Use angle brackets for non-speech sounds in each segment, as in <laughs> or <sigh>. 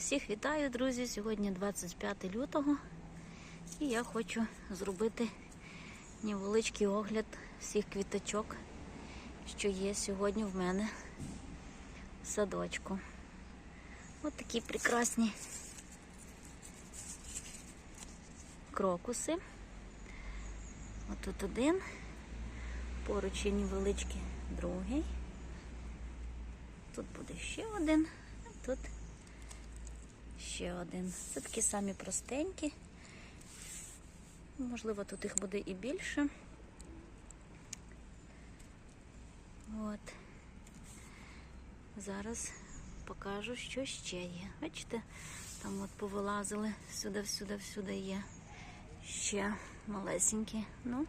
Всіх вітаю, друзі! Сьогодні 25 лютого і я хочу зробити невеличкий огляд всіх квіточок, що є сьогодні в мене в садочку. Ось такі прекрасні крокуси. Отут один, поруч є невеличкий другий. Тут буде ще один, а тут ще один. Це такі самі простенькі. Можливо, тут їх буде і більше. От. Зараз покажу, що ще є. Бачите, там от повилазили сюди, всюди, всюди є ще малесенькі. Ну,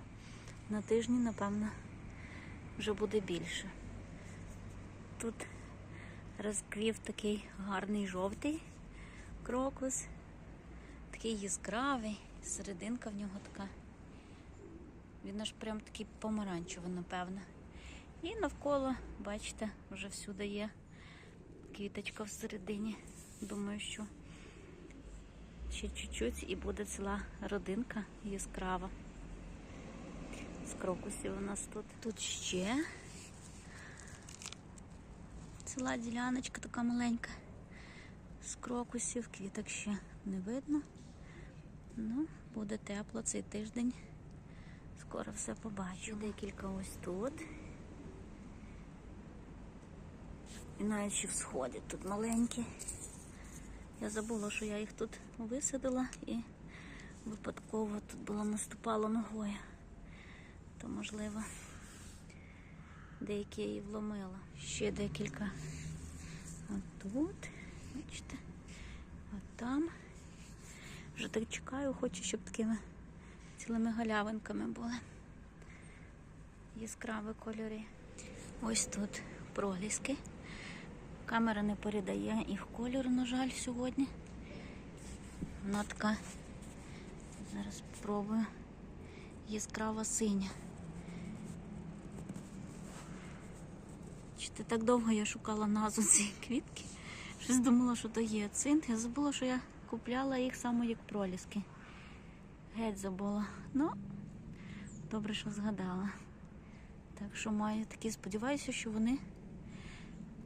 на тижні, напевно, вже буде більше. Тут розквів такий гарний жовтий крокус, такий яскравий, серединка в нього така. Він аж прям такий помаранчевий, напевно. І навколо, бачите, вже всюди є квіточка всередині. Думаю, що ще чуть-чуть і буде ціла родинка яскрава. З крокусів у нас тут. Тут ще ціла діляночка така маленька. З крокусів, квіток ще не видно. Ну, буде тепло цей тиждень. Скоро все побачу. Декілька ось тут. І навіть ще всходять тут маленькі. Я забула, що я їх тут висадила і випадково тут було наступало ногою. То можливо деякі її вломила. Ще декілька. Отут. Бачите? От там. Вже так чекаю, хочу, щоб такими цілими галявинками були. Яскраві кольори. Ось тут проліски. Камера не передає їх кольору, на жаль, сьогодні. Вона така, зараз спробую, яскрава синя. Чи так довго я шукала назву цієї квітки? Щось думала, що то є цинт. Я забула, що я купляла їх саме як проліски. Геть забула. Ну, добре, що згадала. Так що маю такі, сподіваюся, що вони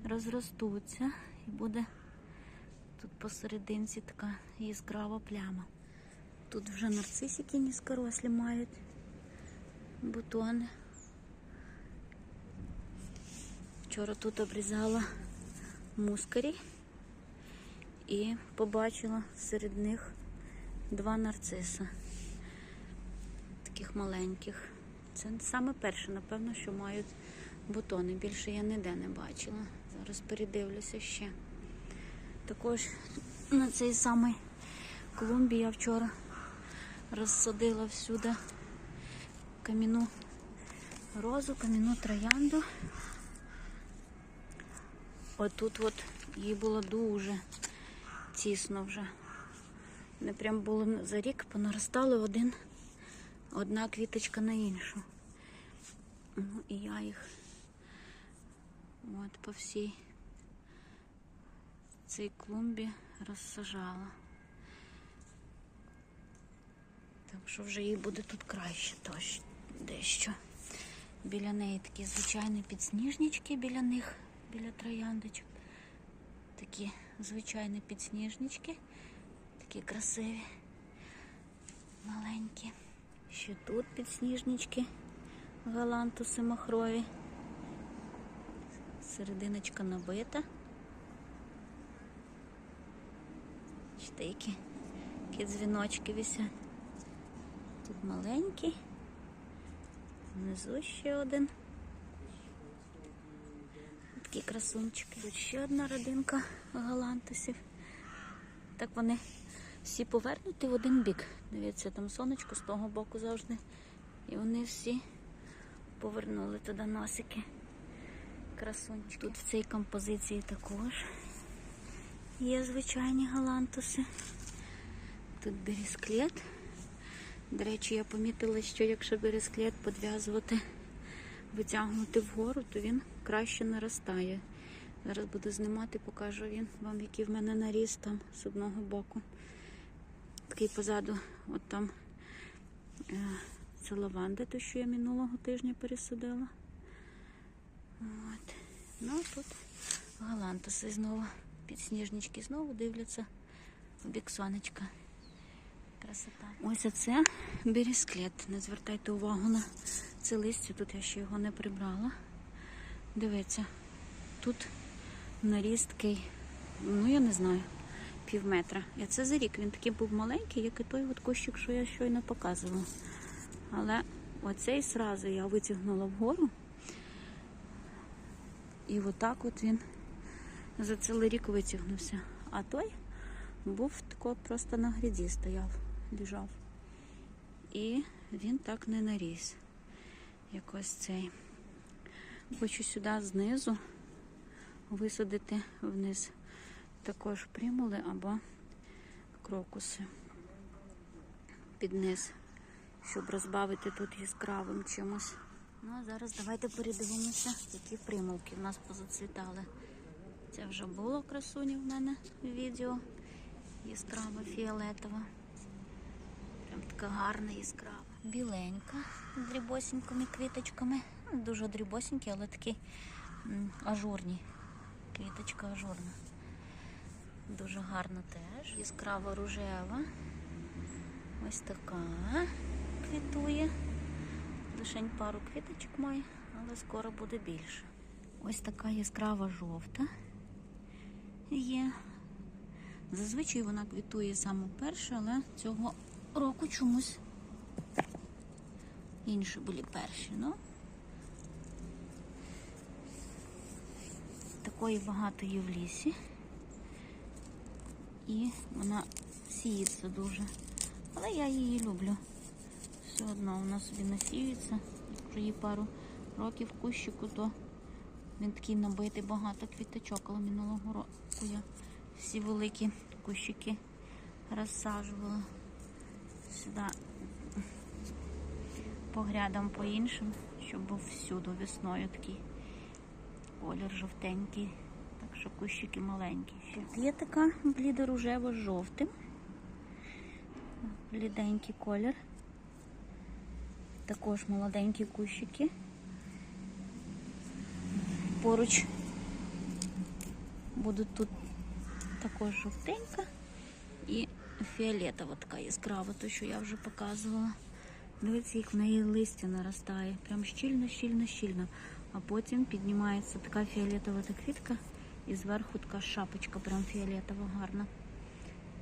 розростуться і буде тут посерединці така яскрава пляма. Тут вже нарцисики низькорослі мають бутони. Вчора тут обрізала мускарі і побачила серед них два нарциса. Таких маленьких. Це саме перше, напевно, що мають бутони. Більше я ніде не бачила. Зараз передивлюся ще. Також на цей самий клумбі я вчора розсадила всюди каміну розу, каміну троянду. Отут от їй було дуже тісно вже. Вони прям були за рік понаростали один, одна квіточка на іншу. Ну і я їх от по всій цій клумбі розсажала. Так що вже їй буде тут краще дещо. Біля неї такі звичайні підсніжнички біля них, біля трояндочок. Такі звичайні підсніжнички, такі красиві, маленькі. Ще тут підсніжнички, галантуси махрові. Серединочка набита. Які, які дзвіночки висять. Тут маленький, внизу ще один. Такі красунчики. Тут ще одна родинка галантусів. Так вони всі повернуті в один бік. Дивіться, там сонечко з того боку завжди. І вони всі повернули туди носики. Красунчики. Тут в цій композиції також є звичайні галантуси. Тут бересклет. До речі, я помітила, що якщо бересклет підв'язувати, витягнути вгору, то він краще наростає. Зараз буду знімати, покажу він вам, який в мене наріс там з одного боку. Такий позаду, от там е, це лаванда, то що я минулого тижня пересадила. От. Ну а тут галантуси знову. Підсніжнички знову дивляться в бік сонечка. Красота. Ось оце бересклет. Не звертайте увагу на це листя. Тут я ще його не прибрала. Дивіться, тут наріст такий, ну я не знаю, пів метра. І це за рік. Він такий був маленький, як і той от кущик, що я щойно показувала. Але оцей сразу я витягнула вгору. І отак от він за цілий рік витягнувся. А той був тако просто на гряді стояв, лежав. І він так не наріс. Якось цей. Хочу сюди знизу висадити вниз також примули або крокуси під низ, щоб розбавити тут яскравим чимось. Ну а зараз давайте передивимося, які примулки в нас позацвітали. Це вже було красуні в мене відео. Яскрава фіолетова. Прям така гарна яскрава. Біленька з дрібосенькими квіточками. Ну, Дуже дрібосенькі, але такі ажурні. Квіточка ажурна. Дуже гарна теж. Яскрава рожева. Ось така квітує. Лишень пару квіточок має, але скоро буде більше. Ось така яскрава жовта є. Зазвичай вона квітує саме перше, але цього року чомусь інші були перші. Ну, такої багато є в лісі. І вона сіється дуже. Але я її люблю. Все одно вона собі насіюється. Якщо їй пару років кущику, то він такий набитий багато квіточок, але минулого року я всі великі кущики розсаджувала сюди по грядам по іншим, щоб був всюди весною такий колір жовтенький. Так що кущики маленькі. Тут є така блідорожево жовтим. Бліденький колір. Також молоденькі кущики. Поруч будуть тут також жовтенька і фіолетова така яскрава, то що я вже показувала. Дивіться, як в неї листя наростає. Прям щільно, щільно, щільно. А потім піднімається така фіолетова та квітка і зверху така шапочка, прям фіолетова, гарна.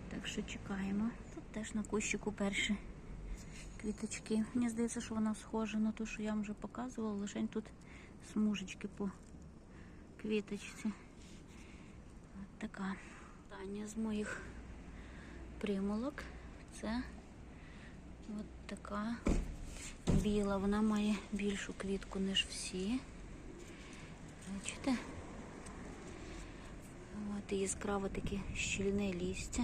Так що чекаємо. Тут теж на кущику перші квіточки. Мені здається, що вона схожа на ту, що я вам вже показувала, лише тут смужечки по квіточці. От така. Остання з моїх примулок. Це от така біла. Вона має більшу квітку, ніж всі. Бачите? От і яскраво таке щільне лістя.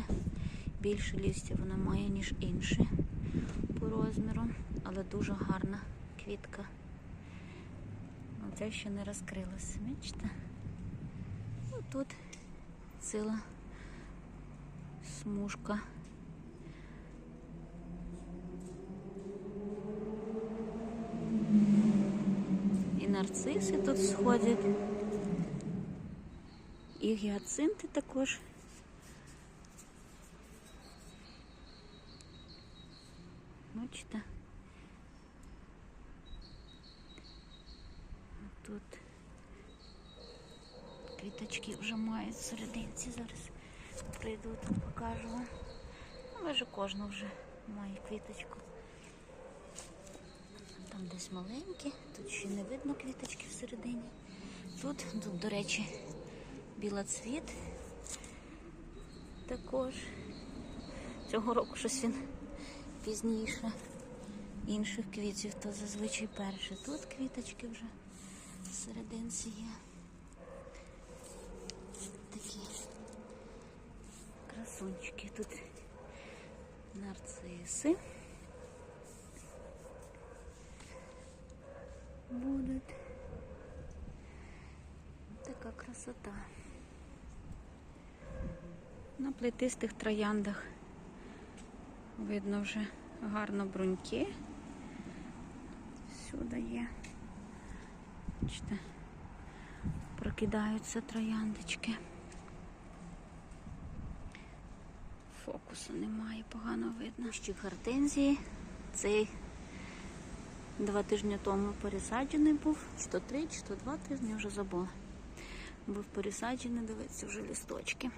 Більше лістя вона має, ніж інші по розміру, але дуже гарна квітка. Оця ще не розкрилася, бачите? Тут ціла смужка. І нарциси тут сходять. І гіацинти також. Бачите? Тут квіточки вже мають серединці. Зараз прийду тут покажу вам. Ну, Майже кожна вже має квіточку. Там десь маленькі, тут ще не видно квіточки всередині. Тут, тут, до речі, білоцвіт також. Цього року щось він пізніше інших квітів, то зазвичай перше. Тут квіточки вже всерединці є. Такі красунчики. Тут нарциси. Будуть. Така красота. На плетистих трояндах видно вже гарно бруньки. Сюди є. Бачите, прокидаються трояндочки. Фокусу немає, погано видно. Ще гортензії. Цей два тижні тому пересаджений був, чи то три, чи то два тижні, вже забула. Був пересаджений, дивіться, вже лісточки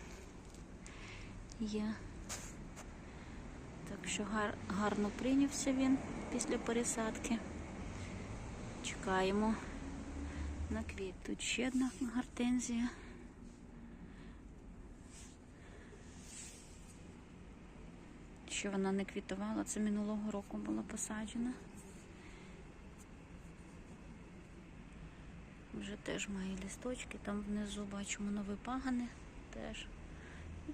є. Так що гар, гарно прийнявся він після пересадки. Чекаємо на квіт. Тут ще одна гортензія. Ще вона не квітувала, це минулого року була посаджена. Вже теж має лісточки, там внизу бачимо нові пагани теж.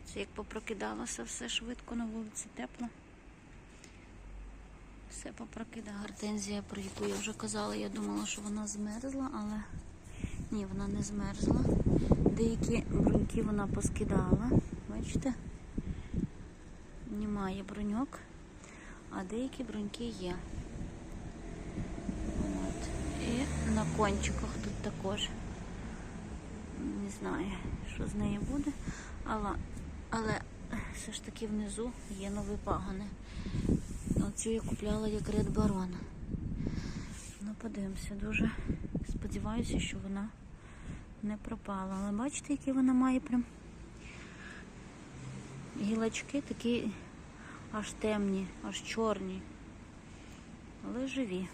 Це як попрокидалося все швидко на вулиці тепло. Все попрокидає. Гортензія, про яку я вже казала, я думала, що вона змерзла, але ні, вона не змерзла. Деякі бруньки вона поскидала. Бачите? Немає бруньок, а деякі бруньки є. От. І на кончиках тут також. Не знаю, що з нею буде, але, але все ж таки внизу є нові пагони. Оцю я купляла як Ред Барон. Ну, подивимося, дуже сподіваюся, що вона не пропала. Але бачите, які вона має прям гілочки такі аж темні, аж чорні. Але живі.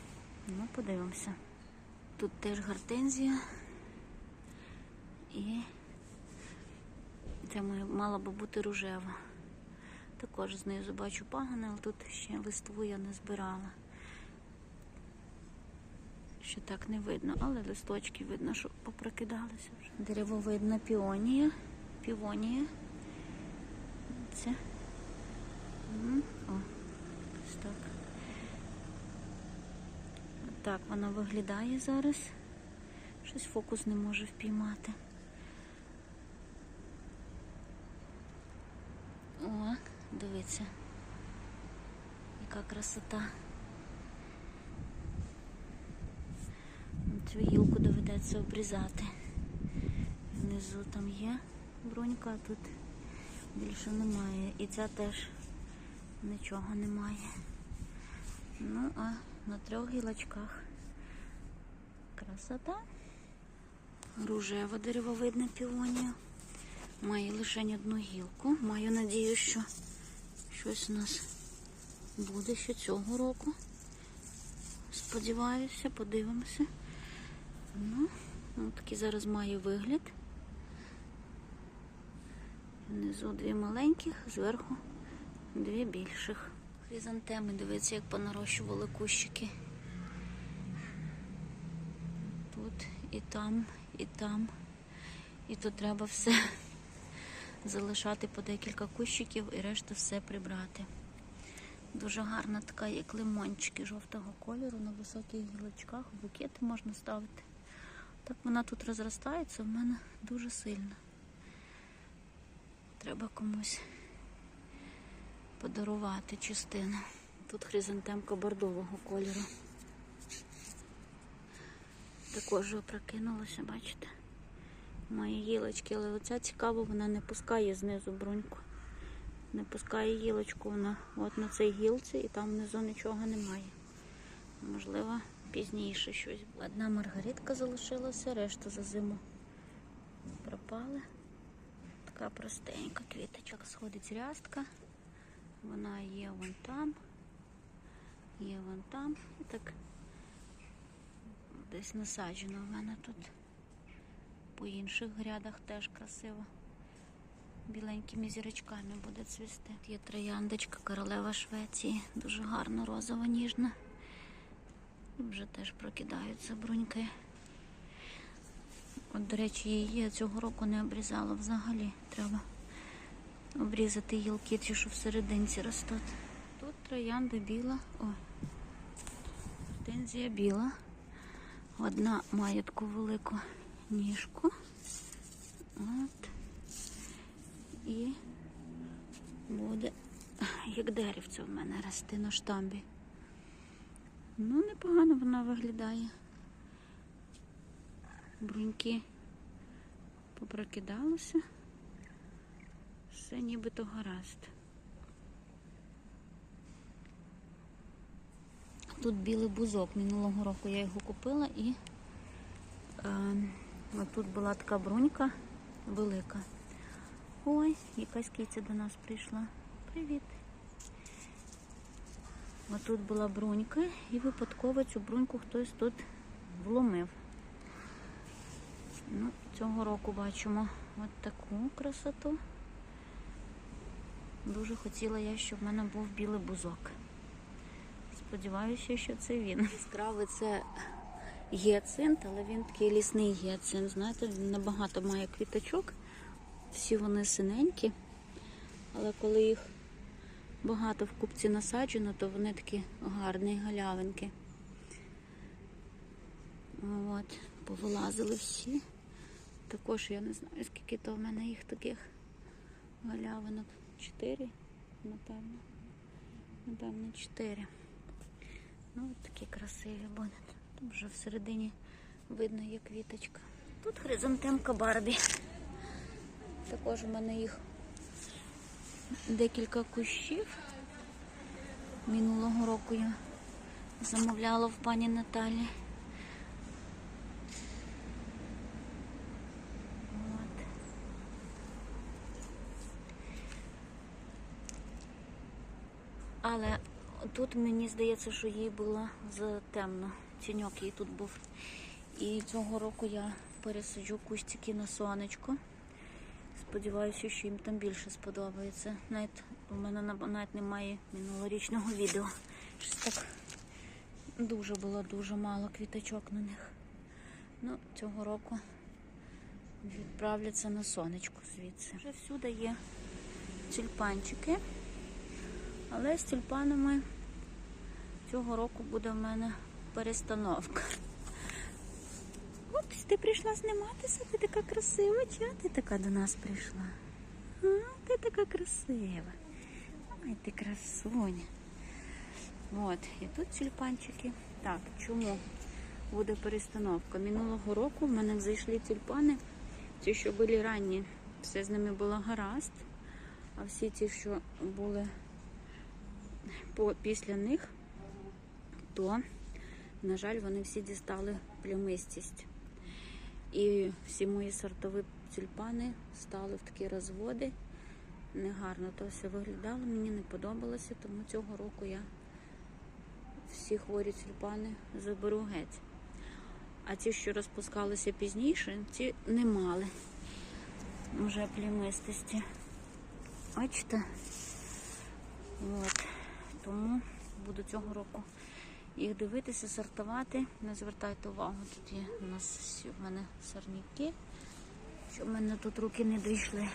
Ну, подивимося. Тут теж гортензія. І це мала би бути рожева. Також знизу бачу пагани, але тут ще листву я не збирала. Ще так не видно, але листочки видно, що попрокидалися вже. Деревовидна піонія. Півонія. Це. М, О, ось так. Так вона виглядає зараз. Щось фокус не може впіймати. О, дивіться. Яка красота. Цю гілку доведеться обрізати. Внизу там є брунька, а тут більше немає. І ця теж нічого немає. Ну, а на трьох гілочках красота. Ружева деревовидна піонія. Має лише одну гілку. Маю надію, що щось у нас буде ще цього року. Сподіваюся, подивимося. Ну, такий зараз має вигляд. Внизу дві маленьких, зверху дві більших. Хризантеми, дивіться, як понарощували кущики. Тут і там, і там. І тут треба все <laughs> залишати по декілька кущиків і решту все прибрати. Дуже гарна така, як лимончики жовтого кольору на високих гілочках, букети можна ставити. Так вона тут розростається в мене дуже сильно. Треба комусь подарувати частину. Тут хризантемка бордового кольору. Також опрокинулося, бачите? Має гілочки, але оця цікаво, вона не пускає знизу бруньку. Не пускає гілочку, вона от на цій гілці і там внизу нічого немає. Можливо, пізніше щось. Одна маргаритка залишилася, решта за зиму пропали. Така простенька квіточка. Сходить рястка. Вона є вон там, є вон там. І так десь насаджено в мене тут. По інших грядах теж красиво. Біленькими зірочками буде цвісти. Є трояндочка, королева Швеції. Дуже гарна, розова, ніжна. Вже теж прокидаються бруньки. От, до речі, її я цього року не обрізала взагалі. Треба обрізати гілки, ті, що всерединці ростуть. Тут троянда біла. Ой, гортензія біла. Одна має таку велику ніжку. От. І буде як деревце в мене рости на штамбі. Ну, непогано вона виглядає. Бруньки попрокидалися. Все нібито гаразд. Тут білий бузок. Минулого року я його купила і е, тут була така брунька велика. Ой, якась киця до нас прийшла. Привіт. Отут була брунька і випадково цю бруньку хтось тут вломив. Ну, цього року бачимо от таку красоту. Дуже хотіла я, щоб в мене був білий бузок. Сподіваюся, що це він. Яскравий це гіацинт, але він такий лісний гіацинт. Знаєте, він набагато має квіточок. Всі вони синенькі. Але коли їх багато в купці насаджено, то вони такі гарні галявинки. От, повилазили всі. Також я не знаю, скільки то в мене їх таких галявинок. Чотири, напевно. Напевно, чотири. Ну, от такі красиві будуть. Там вже всередині видно є квіточка. Тут хризантемка Барбі. Також у мене їх декілька кущів. Минулого року я замовляла в пані Наталі. От. Але тут мені здається, що їй було затемно. Тіньок їй тут був. І цього року я пересаджу кустики на сонечко. Сподіваюся, що їм там більше сподобається. Навіть у мене навіть немає минулорічного відео. Щось так дуже було дуже мало квіточок на них. Ну, цього року відправляться на сонечко звідси. Вже всюди є тюльпанчики. Але з тюльпанами цього року буде в мене перестановка. От ти прийшла зніматися, ти така красива. Чого ти така до нас прийшла? А, ти така красива. Ай, ти красуня. От, і тут тюльпанчики. Так, чому буде перестановка? Минулого року в мене зайшли тюльпани, ті, що були ранні, все з ними було гаразд. А всі ті, що були після них, то, на жаль, вони всі дістали плямистість. І всі мої сортові тюльпани стали в такі розводи. Негарно то все виглядало, мені не подобалося, тому цього року я всі хворі тюльпани заберу геть. А ті, що розпускалися пізніше, ті не мали вже плямистості. Бачите? От. Тому буду цього року їх дивитися, сортувати. Не звертайте увагу, тут є у нас всі в мене сорняки, щоб в мене тут руки не дійшли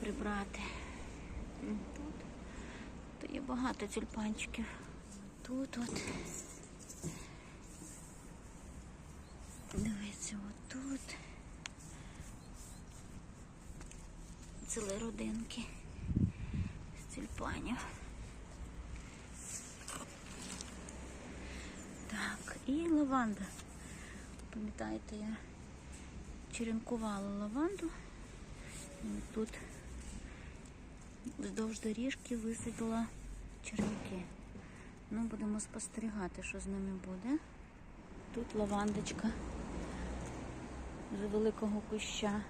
прибрати. Тут то є багато тюльпанчиків. Тут от. Дивіться, отут. Цілі родинки з тюльпанів. Так, і лаванда. Пам'ятаєте, я черенкувала лаванду. І тут вздовж доріжки висадила черенки. Ну, будемо спостерігати, що з ними буде. Тут лавандочка з великого куща.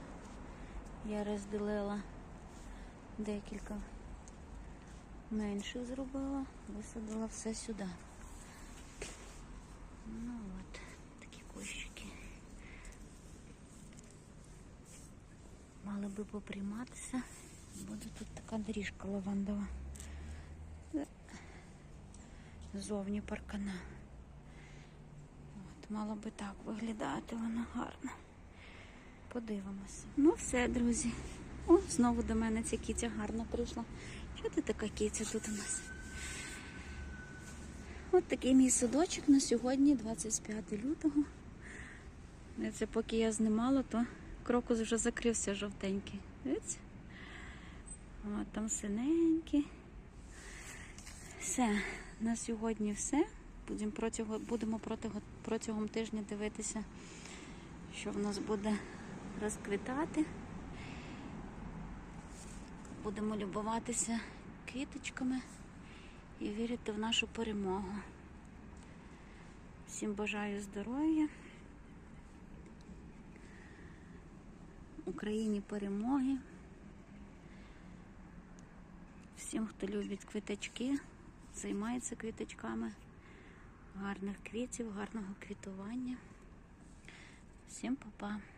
Я розділила декілька менших зробила, висадила все сюди. Ну от, такі кущики. Мали би поприйматися. Буде тут така доріжка лавандова. Зовні паркана. От, мало би так виглядати, вона гарно. Подивимося. Ну все, друзі. О, знову до мене ця кіця гарно прийшла. Що ти така кіця тут у нас? От такий мій садочок на сьогодні, 25 лютого. Це поки я знімала, то крокус вже закрився жовтенький. Дивіться? От там синенький. Все, на сьогодні все. Будемо протягом, будемо протягом, тижня дивитися, що в нас буде розквітати. Будемо любуватися квіточками і вірити в нашу перемогу. Всім бажаю здоров'я. Україні перемоги. Всім, хто любить квіточки, займається квіточками, гарних квітів, гарного квітування. Всім па-па.